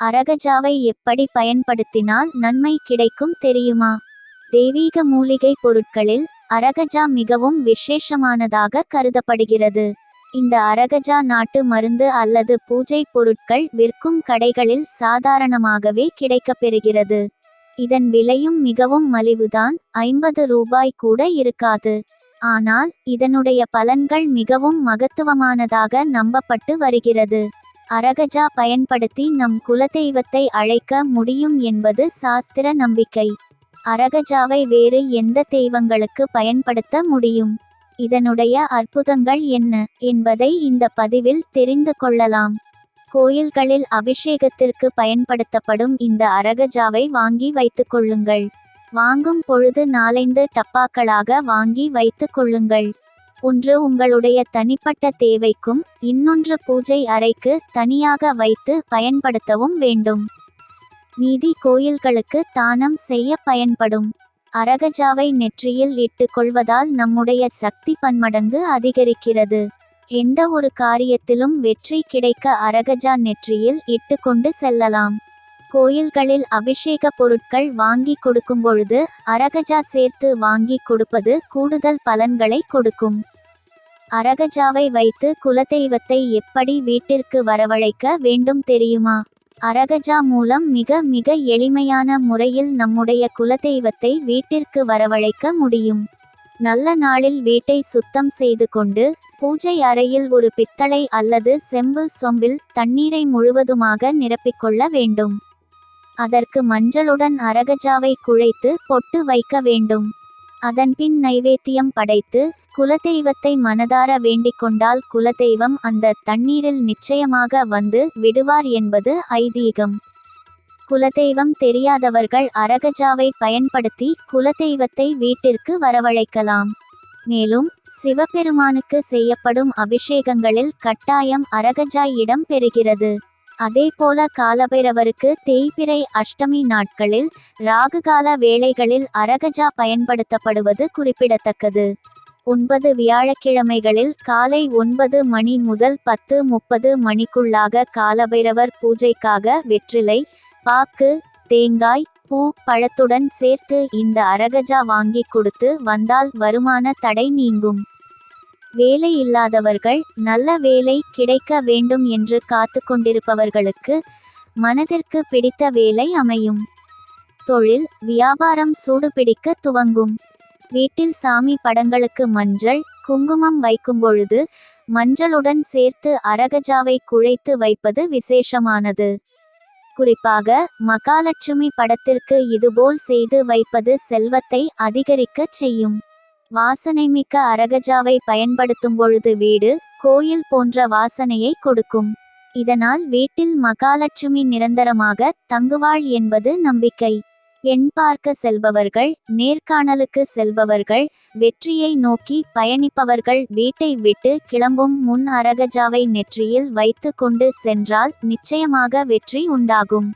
அரகஜாவை எப்படி பயன்படுத்தினால் நன்மை கிடைக்கும் தெரியுமா? தெய்வீக மூலிகை பொருட்களில் அரகஜா மிகவும் விசேஷமானதாக கருதப்படுகிறது. இந்த அரகஜா நாட்டு மருந்து அல்லது பூஜை பொருட்கள் விற்கும் கடைகளில் சாதாரணமாகவே கிடைக்கப்பெறுகிறது. இதன் விலையும் மிகவும் மலிவுதான் ஐம்பது ரூபாய் கூட இருக்காது. ஆனால் இதனுடைய பலன்கள் மிகவும் மகத்துவமானதாக நம்பப்பட்டு வருகிறது. அரகஜா பயன்படுத்தி நம் குலதெய்வத்தை அழைக்க முடியும் என்பது சாஸ்திர நம்பிக்கை. அரகஜாவை வேறு எந்த தெய்வங்களுக்கு பயன்படுத்த முடியும்? இதனுடைய அற்புதங்கள் என்ன என்பதை இந்த பதிவில் தெரிந்து கொள்ளலாம். கோயில்களில் அபிஷேகத்திற்கு பயன்படுத்தப்படும் இந்த அரகஜாவை வாங்கி வைத்துக் கொள்ளுங்கள். வாங்கும் பொழுது நாலைந்து டப்பாக்களாக வாங்கி வைத்துக் கொள்ளுங்கள். ஒன்று உங்களுடைய தனிப்பட்ட தேவைக்கும் இன்னொன்று பூஜை அறைக்கு தனியாக வைத்து பயன்படுத்தவும் வேண்டும். மீதி கோயில்களுக்கு தானம் செய்ய பயன்படும். அரகஜாவை நெற்றியில் இட்டு கொள்வதால் நம்முடைய சக்தி பன்மடங்கு அதிகரிக்கிறது. எந்த ஒரு காரியத்திலும் வெற்றி கிடைக்க அரகஜா நெற்றியில் இட்டு கொண்டு செல்லலாம். கோயில்களில் அபிஷேக பொருட்கள் வாங்கி கொடுக்கும் பொழுது அரகஜா சேர்த்து வாங்கி கொடுப்பது கூடுதல் பலன்களை கொடுக்கும். அரகஜாவை வைத்து குலதெய்வத்தை எப்படி வீட்டிற்கு வரவழைக்க வேண்டும் தெரியுமா? அரகஜா மூலம் மிக மிக எளிமையான முறையில் நம்முடைய குலதெய்வத்தை வீட்டிற்கு வரவழைக்க முடியும். நல்ல நாளில் வீட்டை சுத்தம் செய்து கொண்டு பூஜை அறையில் ஒரு பித்தளை அல்லது செம்பு சொம்பில் தண்ணீரை முழுவதுமாக நிரப்பிக்கொள்ள வேண்டும். அதற்கு மஞ்சளுடன் அரகஜாவை குழைத்து பொட்டு வைக்க வேண்டும். அதன்பின் நைவேத்தியம் படைத்து குலதெய்வத்தை மனதார வேண்டிக் கொண்டால் குலதெய்வம் அந்த தண்ணீரில் நிச்சயமாக வந்து விடுவார் என்பது ஐதீகம். குலதெய்வம் தெரியாதவர்கள் அரகஜாவை பயன்படுத்தி குலதெய்வத்தை வீட்டிற்கு வரவழைக்கலாம். மேலும் சிவபெருமானுக்கு செய்யப்படும் அபிஷேகங்களில் கட்டாயம் அரகஜாய் இடம் பெறுகிறது. அதேபோல காலபைரவருக்கு தேய்பிறை அஷ்டமி நாட்களில் ராகுகால வேளைகளில் அரகஜா பயன்படுத்தப்படுவது குறிப்பிடத்தக்கது. ஒன்பது வியாழக்கிழமைகளில் காலை ஒன்பது மணி முதல் பத்து முப்பது மணிக்குள்ளாக காலபைரவர் பூஜைக்காக வெற்றிலை பாக்கு தேங்காய் பூ பழத்துடன் சேர்த்து இந்த அரகஜா வாங்கி கொடுத்து வந்தால் வருமான தடை நீங்கும். வேலை இல்லாதவர்கள் நல்ல வேலை கிடைக்க வேண்டும் என்று காத்து கொண்டிருப்பவர்களுக்கு மனதிற்கு பிடித்த வேலை அமையும். தொழில் வியாபாரம் சூடுபிடிக்க துவங்கும். வீட்டில் சாமி படங்களுக்கு மஞ்சள் குங்குமம் வைக்கும் பொழுது மஞ்சளுடன் சேர்த்து அரகஜாவை குழைத்து வைப்பது விசேஷமானது. குறிப்பாக மகாலட்சுமி படத்திற்கு இதுபோல் செய்து வைப்பது செல்வத்தை அதிகரிக்கச் செய்யும். வாசனைமிக்க அரகஜாவை பயன்படுத்தும் பொழுது வீடு கோயில் போன்ற வாசனையை கொடுக்கும். இதனால் வீட்டில் மகாலட்சுமி நிரந்தரமாக தங்குவாள் என்பது நம்பிக்கை. எண் பார்க்க செல்பவர்கள் நேர்காணலுக்கு செல்பவர்கள் வெற்றியை நோக்கி பயணிப்பவர்கள் வீட்டை விட்டு கிளம்பும் முன் அரகஜாவை நெற்றியில் வைத்து கொண்டு சென்றால் நிச்சயமாக வெற்றி உண்டாகும்.